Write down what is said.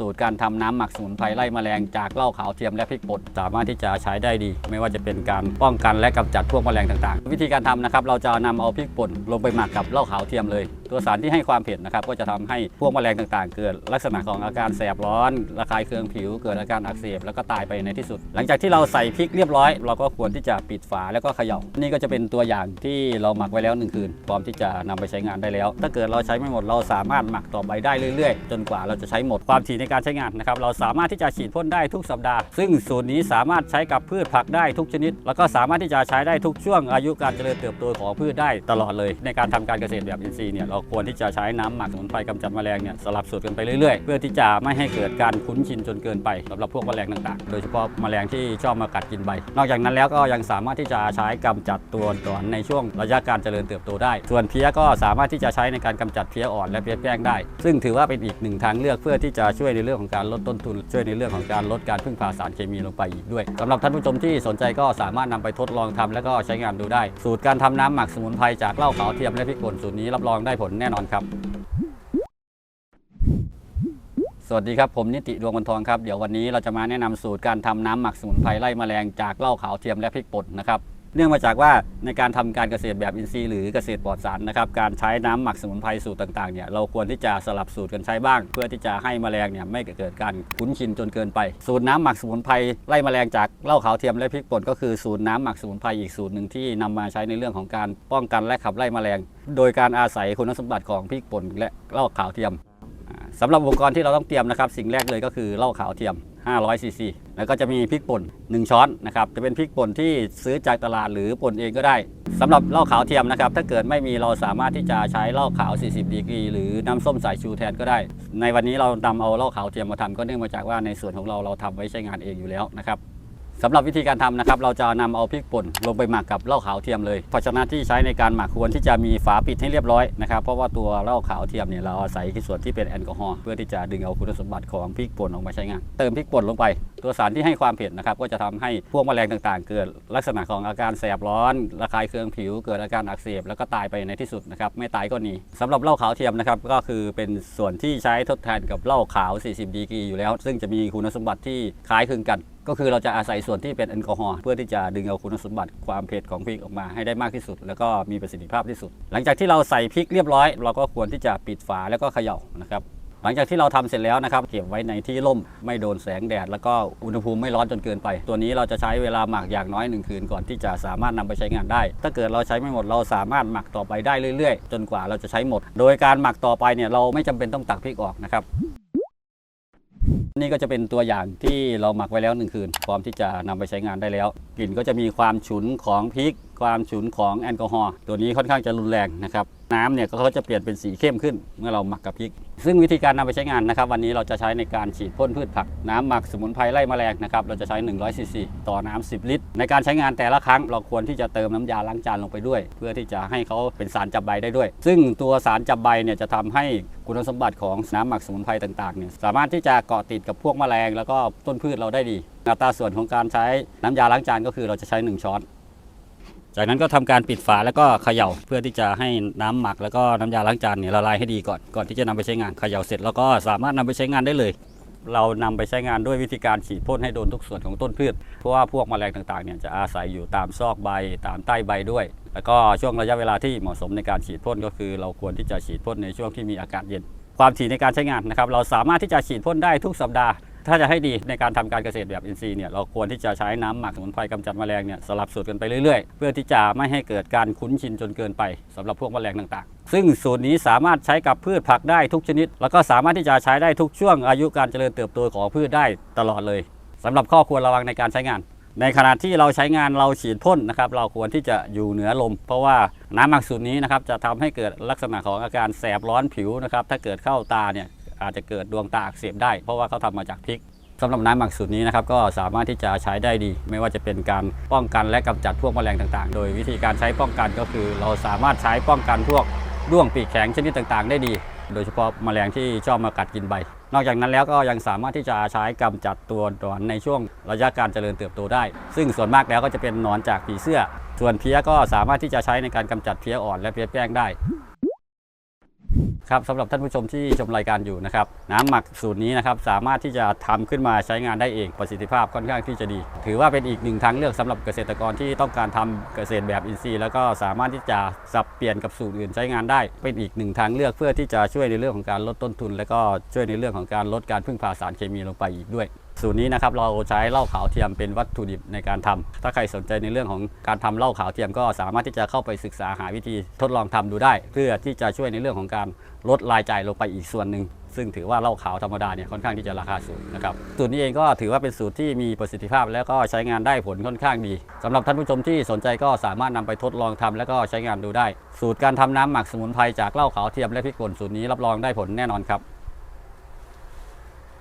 สูตรการทำน้ำหมักสมุนไพรไล่แมลงจากเหล้าขาวเทียมและพริกป่นสามารถที่จะใช้ได้ดี ไม่ว่าจะเป็นการป้องกันและกำจัดพวกแมลงต่างๆ วิธีการทำนะครับเราจะนำเอาพริกป่นลงไปหมักกับเหล้าขาวเทียมเลยตัวสารที่ให้ความเผ็ดนะครับก็จะทำให้พวกแมลงต่างๆ เกิดลักษณะของอาการแสบร้อนระคายเคืองผิว เกิดอาการอักเสบแล้วก็ตายไปในที่สุด หลังจากที่เราใส่พริกเรียบร้อย เราก็ควรที่จะปิดฝาแล้วก็เขย่านี่ก็จะเป็นตัวอย่างที่เราหมักไว้แล้วหนึ่งคืนพร้อมที่จะนำไปใช้งานได้แล้ว ถ้าเกิดเราใช้ไม่หมดเราสามารถหมักต่อไปได้เรื่อยๆ จนกว่าเราจะใช้หมดความถี่ในการใช้งานนะครับเราสามารถที่จะฉีดพ่นได้ทุกสัปดาห์ ซึ่งสูตรนี้สามารถใช้กับพืชผักได้ทุกชนิด แล้วก็สามารถที่จะใช้ได้ทุกช่วงอายุการเจริญเติบโตของพืชได้ตลอดเลย ในการทำการเกษตรแบบอินทรีย์เนี่ยเราควรที่จะใช้น้ำหมักสมุนไพรกำจัดแมลงเนี่ยสลับสูตรกันไปเรื่อยๆ เพื่อที่จะไม่ให้เกิดการคุ้นชินจนเกินไปสำหรับพวกแมลงต่างๆ โดยเฉพาะแมลงที่ชอบมากัดกินใบ นอกจากนั้นแล้วก็ยังสามารถที่จะใช้กำจัดตัวหนอนในช่วงระยะการเจริญเติบโตได้ ส่วนเพี้ยก็สามารถที่จะใช้ในการกำจัดเพี้ยอ่อนและเพี้ยแป้งได้ ซึ่งถือว่าเป็นอีกหนึ่งทางเลือกเพื่อที่จะช่วยในเรื่องของการลดต้นทุน ช่วยในเรื่องของการลดการพึ่งพาสารเคมีลงไปอีกด้วยสำหรับท่านผู้ชมที่สนใจก็สามารถนำไปทดลองทำและก็ใช้งานดูได้ สูตรการทำน้ำหมักสมุนไพรจากเหล้าขาวเทียมและพริกป่นสูตรนี้รับรองได้ผลแน่นอนครับ สวัสดีครับผมนิติดวงวันทองครับ เดี๋ยววันนี้เราจะมาแนะนำสูตรการทำน้ำหมักสมุนไพรไล่แมลงจากเหล้าขาวเทียมและพริกป่นนะครับ เนื่องมาจากว่าในการทำการเกษตรแบบอินทรีย์หรือเกษตรปลอดสารนะครับการใช้น้ำหมักสมุนไพรสูตรต่างๆเนี่ยเราควรที่จะสลับสูตรกันใช้บ้าง เพื่อที่จะให้แมลงเนี่ยไม่เกิดการคุ้นชินจนเกินไป สูตรน้ำหมักสมุนไพรไล่แมลงจากเหล้าขาวเทียมและพริกป่นก็คือสูตรน้ำหมักสมุนไพรอีกสูตรหนึ่งที่นำมาใช้ในเรื่องของการป้องกันและขับไล่แมลง โดยการอาศัยคุณสมบัติของพริกป่นและเหล้าขาวเทียมอ่าสำหรับอุปกรณ์ที่เราต้องเตรียมนะครับสิ่งแรกเลยก็คือเหล้าขาวเทียม500ซีซี แล้วก็จะมีพริกป่น 1 ช้อนนะครับจะเป็นพริกป่นที่ซื้อจากตลาดหรือป่นเองก็ได้สำหรับเหล้าขาวเทียมนะครับถ้าเกิดไม่มีเราสามารถที่จะใช้เหล้าขาว 40 ดีกรี หรือน้ำส้มสายชูแทนก็ได้ ในวันนี้เรานำเอาเหล้าขาวเทียมมาทำก็เนื่องมาจากว่าในส่วนของเราเราทำไว้ใช้งานเองอยู่แล้วนะครับสำหรับวิธีการทำนะครับ เราจะนำเอาพริกป่นลงไปหมักกับเหล้าขาวเทียมเลยภาชนะที่ใช้ในการหมักควรที่จะมีฝาปิดให้เรียบร้อยนะครับ เพราะว่าตัวเหล้าขาวเทียมเนี่ยเราอาศัยที่ส่วนที่เป็นแอลกอฮอล์เพื่อที่จะดึงเอาคุณสมบัติของพริกป่นออกมาใช้งาน เติมพริกป่นลงไป ตัวสารที่ให้ความเผ็ดนะครับก็จะทำให้พวกแมลงต่างๆ เกิดลักษณะของอาการแสบร้อน ระคายเคืองผิว เกิดอาการอักเสบแล้วก็ตายไปในที่สุดนะครับไม่ตายก็หนีสำหรับเหล้าขาวเทียมนะครับก็คือเป็นส่วนที่ใช้ทดแทนกับเหล้าขาว 40 ดีกรีอยู่แล้ว ซึ่งจะมีคุณสมบัติที่คล้ายคลึงกันก็คือเราจะอาศัยส่วนที่เป็นแอลกอฮอล์เพื่อที่จะดึงเอาคุณสมบัติความเผ็ดของพริกออกมาให้ได้มากที่สุด แล้วก็มีประสิทธิภาพที่สุด หลังจากที่เราใส่พริกเรียบร้อย เราก็ควรที่จะปิดฝาแล้วก็เขย่านะครับ หลังจากที่เราทำเสร็จแล้วนะครับเก็บไว้ในที่ร่มไม่โดนแสงแดด แล้วก็อุณหภูมิไม่ร้อนจนเกินไป ตัวนี้เราจะใช้เวลาหมักอย่างน้อยหนึ่งคืนก่อนที่จะสามารถนำไปใช้งานได้ ถ้าเกิดเราใช้ไม่หมดเราสามารถหมักต่อไปได้เรื่อยๆ จนกว่าเราจะใช้หมด โดยการหมักต่อไปเนี่ยเราไม่จำเป็นต้องตักพริกออกนะครับนี่ก็จะเป็นตัวอย่างที่เราหมักไว้แล้วหนึ่งคืน พร้อมที่จะนำไปใช้งานได้แล้ว กลิ่นก็จะมีความฉุนของพริก ความฉุนของแอลกอฮอล์ตัวนี้ค่อนข้างจะรุนแรงนะครับ น้ำเนี่ยก็เขาจะเปลี่ยนเป็นสีเข้มขึ้นเมื่อเราหมักกับพริก ซึ่งวิธีการนำไปใช้งานนะครับ วันนี้เราจะใช้ในการฉีดพ่นพืชผัก น้ำหมักสมุนไพรไล่แมลงนะครับเราจะใช้100ซีซีต่อน้ำ10 ลิตร ในการใช้งานแต่ละครั้งเราควรที่จะเติมน้ำยาล้างจานลงไปด้วย เพื่อที่จะให้เขาเป็นสารจับใบได้ด้วย ซึ่งตัวสารจับใบเนี่ยจะทำให้คุณสมบัติของน้ำหมักสมุนไพรต่างๆเนี่ยสามารถที่จะเกาะติดกับพวกแมลง แล้วก็ต้นพืชเราได้ดีอัตราส่วนของการใช้น้ำยาล้างจานก็คือเราจะใช้ 1 ช้อน จากนั้นก็ทำการปิดฝาแล้วก็เขย่าเพื่อที่จะให้น้ำหมักแล้วก็น้ำยาล้างจานเนี่ยละลายให้ดีก่อนก่อนที่จะนำไปใช้งานเขย่าเสร็จแล้วก็สามารถนำไปใช้งานได้เลย เรานำไปใช้งานด้วยวิธีการฉีดพ่นให้โดนทุกส่วนของต้นพืช เพราะว่าพวกแมลงต่างๆเนี่ยจะอาศัยอยู่ตามซอกใบตามใต้ใบด้วย แล้วก็ช่วงระยะเวลาที่เหมาะสมในการฉีดพ่นก็คือ เราควรที่จะฉีดพ่นในช่วงที่มีอากาศเย็น ความถี่ในการใช้งานนะครับเราสามารถที่จะฉีดพ่นได้ทุกสัปดาห์ ถ้าจะให้ดีในการทำการเกษตรแบบอินทรีย์เนี่ยเราควรที่จะใช้น้ำหมักสมุนไพรกำจัดแมลงเนี่ยสลับสูตรกันไปเรื่อยๆ เพื่อที่จะไม่ให้เกิดการคุ้นชินจนเกินไปสำหรับพวกแมลงต่างๆ ซึ่งสูตรนี้สามารถใช้กับพืชผักได้ทุกชนิด แล้วก็สามารถที่จะใช้ได้ทุกช่วงอายุการเจริญเติบโตของพืชได้ตลอดเลยสำหรับข้อควรระวังในการใช้งานในขณะที่เราใช้งานเราฉีดพ่นนะครับเราควรที่จะอยู่เหนือลม เพราะว่าน้ำหมักสูตรนี้นะครับจะทำให้เกิดลักษณะของอาการแสบร้อนผิวนะครับถ้าเกิดเข้าตาเนี่ย อาจจะเกิดดวงตาอักเสบได้ เพราะว่าเขาทำมาจากพริกสำหรับน้ำหมักสูตรนี้นะครับก็สามารถที่จะใช้ได้ดี ไม่ว่าจะเป็นการป้องกันและกำจัดพวกแมลงต่างๆ โดยวิธีการใช้ป้องกันก็คือ เราสามารถใช้ป้องกันพวกด้วงปีกแข็งชนิดต่างๆ ได้ดี โดยเฉพาะแมลงที่ชอบมากัดกินใบ นอกจากนั้นแล้วก็ยังสามารถที่จะใช้กำจัดตัวหนอนในช่วงระยะการเจริญเติบโตได้ ซึ่งส่วนมากแล้วก็จะเป็นหนอนจากผีเสื้อ ส่วนเพี้ยก็สามารถที่จะใช้ในการกำจัดเพี้ยอ่อนและเพี้ยแป้งได้ ครับสำหรับท่านผู้ชมที่ชมรายการอยู่นะครับน้ำหมักสูตรนี้นะครับสามารถที่จะทำขึ้นมาใช้งานได้เองประสิทธิภาพค่อนข้างที่จะดี ถือว่าเป็นอีกหนึ่งทางเลือกสำหรับเกษตรกรที่ต้องการทำเกษตรแบบอินทรีย์ แล้วก็สามารถที่จะสับเปลี่ยนกับสูตรอื่นใช้งานได้ เป็นอีกหนึ่งทางเลือกเพื่อที่จะช่วยในเรื่องของการลดต้นทุน และก็ช่วยในเรื่องของการลดการพึ่งพาสารเคมีลงไปอีกด้วย สูตรนี้นะครับเราใช้เหล้าขาวเทียมเป็นวัตถุดิบในการทำถ้าใครสนใจในเรื่องของการทำเหล้าขาวเทียมก็สามารถที่จะเข้าไปศึกษาหาวิธีทดลองทำดูได้ เพื่อที่จะช่วยในเรื่องของการลดรายจ่ายลงไปอีกส่วนหนึ่งซึ่งถือว่าเหล้าขาวธรรมดาเนี่ยค่อนข้างที่จะราคาสูงนะครับสูตรนี้เองก็ถือว่าเป็นสูตรที่มีประสิทธิภาพ แล้วก็ใช้งานได้ผลค่อนข้างดีสำหรับท่านผู้ชมที่สนใจก็สามารถนำไปทดลองทำแล้วก็ใช้งานดูได้ สูตรการทำน้ำหมักสมุนไพรจากเหล้าขาวเทียมและพริกป่นสูตรนี้รับรองได้ผลแน่นอนครับ